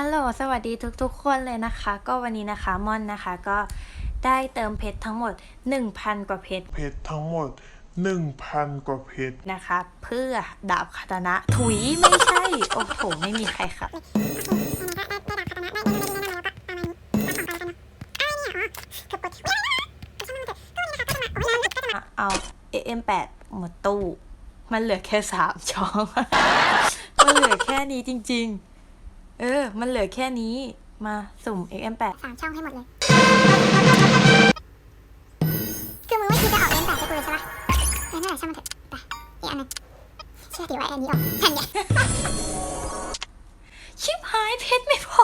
ฮัลโหล สวัสดีทุกๆ คนเลยนะคะ ก็วันนี้นะคะม่อนนะคะก็ได้เติมเพชรทั้งหมด 1,000 กว่าเพชรเพชรทั้งหมด 1,000 กว่าเพชรนะคะ เพื่อดาบคาตานะ ถุยไม่ใช่ โอ้โห ไม่มีใครค่ะเอา AM8 หมดตู้ มันเหลือแค่สามช่อง มันเหลือแค่นี้จริง ๆ เออ มันเหลือแค่นี้ มาสุ่ม AM8 สามช่องให้หมดเลย คือมึงไม่คิดจะออกเล่นแบบให้กูเลยใช่ปะเออนั่นแหละช่างมันเถอะ ไป อีกอันหนึงเชื่อดีว่าไอ้อันนี้ออกทันเนี่ยชิบหายเพชรไม่พอ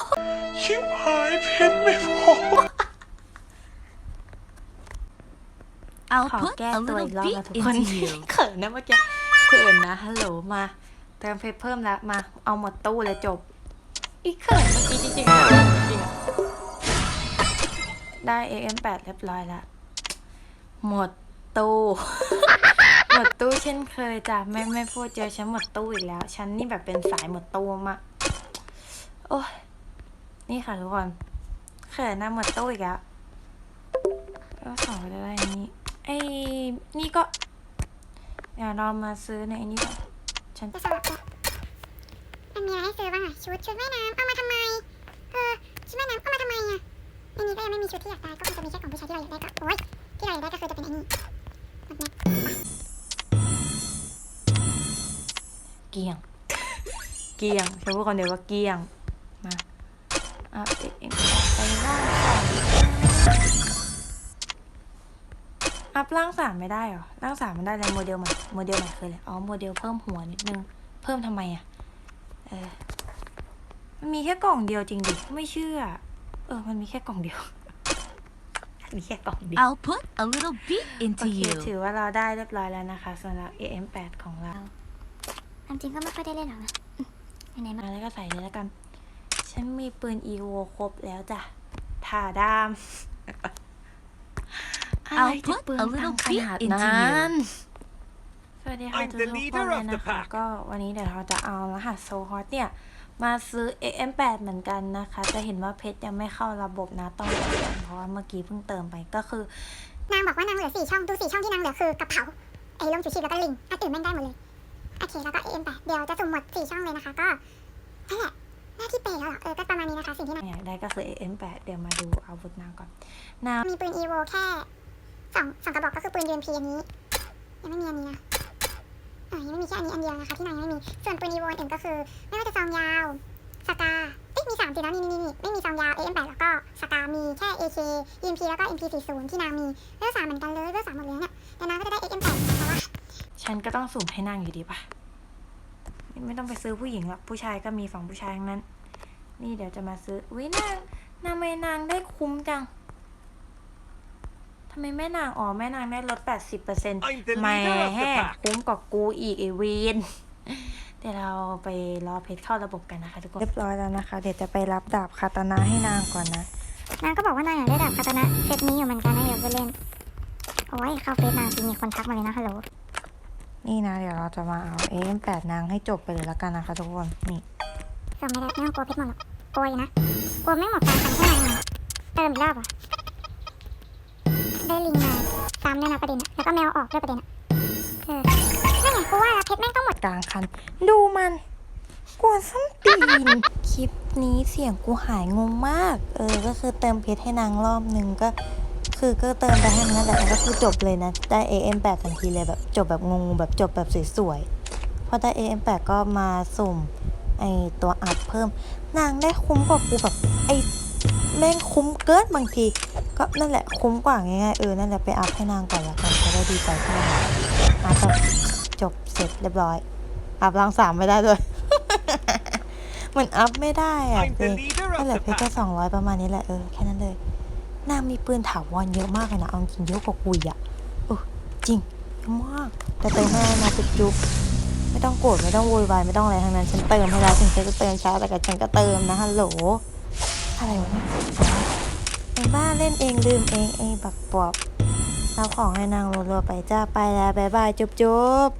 ชิบหายเพชรไม่พอ I'll ขอ put แก้ a ตัว little อีกรอบ beat นะทุกคน into you. เขินนะเมื่อกี้เขินนะฮัลโหลมา เติมเพชรเพิ่มแล้วมา เอาหมดตู้เลยจบ อีกเขินเมื่อกี้จริงๆเขินจริงๆอะได้ AM8 เรียบร้อยแล้วหมดตู้ หมดตู้เช่นเคยจ้ะไม่ไม่พูดเจอฉันหมดตู้อีกแล้ว ฉันนี่แบบเป็นสายหมดตู้มากโอ้ยนี่ค่ะทุกคนเขินนะหมดตู้อีกแล้วก็สองไปได้นนี้ไอ้นี่ก็เดี๋ยวเรามาซื้อในไอ้นี่ก่อนฉันจะสลับเลย มีอะไรให้ซื้อบ้างอะชุดชุดว่ายน้ำเอามาทำไม เออชุดว่ายน้ำเอามาทำไมอะในนี้ก็ยังไม่มีชุดที่อยากได้ก็คงจะมีแค่ของผู้ชายที่เราอยากได้ก็โอ๊ยที่เราอยากได้ก็คือจะเป็นไอ้นี่หมดแม็กเกียง เกียงฉันพูดคำเดียวว่าเกียง มาอะเอ็งไปล่างอัพล่างสามไม่ได้เหรอล่างสามมันได้เลยโมเดลใหม่ โมเดลใหม่คืออะไร อ๋อ โมเดลเพิ่มหัวนิดนึง เพิ่มทำไมอะ เออมันมีแค่กล่องเดียวจริงดิ ไม่เชื่อ เออ มันมีแค่กล่องเดียว มีแค่กล่องเดียว I'll put a little beat โอ into เค you. ถือว่าเราได้เรียบร้อยแล้วนะคะสำหรับ AM8 ของเราความจริงก็ไม่ค่อยได้เล่นหรอกนะอืมไหนๆมามาแล้วก็ใส่เลยแล้วกัน ฉันมีปืนอีโวครบแล้วจ้ะถ่าดาม อะไร I'll จะ put ปืน a ตัง little ข beat นาด into นั้น you. สวัสดีค่ะ I'm ทุก the คน leader เลย of นะ the คะ pack ก็วันนี้เดี๋ยวเราจะเอารหัสโซฮอตเนี่ย มาซื้อ AM8 เหมือนกันนะคะ จะเห็นว่าเพชรยังไม่เข้าระบบนะต้องเติมเพราะว่าเมื่อกี้เพิ่งเติมไปก็คือนางบอกว่านางเหลือสี่ช่องดูสี่ช่องที่นางเหลือคือกระเป๋าไอ้ลมชูชีพแล้วก็ลิงอันอื่นแม่งได้หมดเลยโอเคแล้วก็ AM8 เดี๋ยวจะสุ่มหมดสี่ช่องเลยนะคะก็นั่นแหละหน้าที่เปย์แล้วเหรอเออก็ประมาณนี้นะคะสิ่งที่นางอยากได้ก็คือ AM8 เดี๋ยวมาดูอาวุธนางก่อนนางมีปืน EVO แค่สองสองกระบอกก็คือปืน UMP อันนี้ยังไม่มีอันนี้นะ เออยังไม่มีแค่อันนี้อันเดียวนะคะที่นางยังไม่มี ส่วนปืน EVO อันอื่นก็คือ ไม่ว่าจะซองยาวสกาเอ๊ะมีสามสินะนี่นี่นี่ไม่มีซองยาว AM8 แล้วก็สกามีแค่ AK EMP แล้วก็ MP40 ที่นางมีเลือกสามเหมือนกันเลยเลือกสามหมดเลยเนี่ยแต่นางก็จะได้ AM8 เพราะว่าฉันก็ต้องสุ่มให้นางอยู่ดีป่ะ ไม่ต้องไปซื้อผู้หญิงหรอกผู้ชายก็มีฝั่งผู้ชายทั้งนั้น นี่เดี๋ยวจะมาซื้ออุ้ยนางนางไม่นางได้คุ้มจัง ทำไมแม่นางอ๋อแม่นางได้ลดแปดสิบเปอร์เซ็นต์ I'm the แหม่ leader of the pack คุ้มกว่ากูอีกไอเวนเดี๋ยวเราไปรอเพชรเข้าระบบกันนะคะทุกคน เรียบร้อยแล้วนะคะ เดี๋ยวจะไปรับดาบคาตานาให้นางก่อนนะ นางก็บอกว่านางอยากได้ดาบคาตานะเซตนี้อยู่เหมือนกันนะเดี๋ยวไปเล่น โอ้ยเข้าเฟซนางจริงมีคนทักมาเลยนะฮัลโหล นี่นะ เดี๋ยวเราจะมาเอาเอ็มแปดนางให้จบไปเลยแล้วกันนะคะทุกคน นี่ส่งไม่ได้ไม่ต้องกลัวเพชรหมดหรอกกลัวอยู่นะ กลัวไม่หมดการทำให้นางมาเติมอีกรอบอะได้ลิงมาซ้ำด้วยนะประเด็นอะแล้วก็แมวออกด้วยประเด็นอะเออนั่นไงกูว่าล้วเพชรแม่งต้องหมดกลางคัน ดูมันกวนส้นตีน คลิปนี้เสียงกูหายงงมาก เออ ก็คือเติมเพชรให้นางรอบนึงก็ คือก็เติมไปให้มันนั่นแหละแล้วก็คือจบเลยนะ ได้ AM8 ทันทีเลยแบบจบแบบงงแบบจบแบบสวยๆ พอได้ AM8 ก็มาสุ่มไอตัวอัพเพิ่ม นางได้คุ้มกว่ากูแบบไอ แม่งคุ้มเกินบางที ก็นั่นแหละคุ้มกว่าง่ายๆเออนั่นแหละไปอัพให้นางก่อนละกันจะได้ดีใจขึ้นมาอัพแบบจบเสร็จเรียบร้อยอัพรังสามไม่ได้ด้วยเหมือนอัพไม่ได้อะ I'm คือ the leader นั่น of แหละ the เพชรแค่ pack สองร้อยประมาณนี้แหละเออแค่นั้นเลยนางมีปืนถาวรเยอะมากเลยนะเอาจริงเยอะกว่ากุยอะเออจริงเยอะมาก แต่เติมให้นะจุ๊บจุ๊บไม่ต้องโกรธไม่ต้องโวยวายไม่ต้องอะไรทั้งนั้น ฉันเติมให้แล้วถึงฉันจะเติมช้าแต่ก็ฉันก็เติมนะฮัลโหล อะไรวะเนี่ยไอ้บ้าเล่นเองลืมเองไอ้บักปอบเอาของให้นางรัวๆไปจ้าไปแล้วบายบายจุ๊บจุ๊บ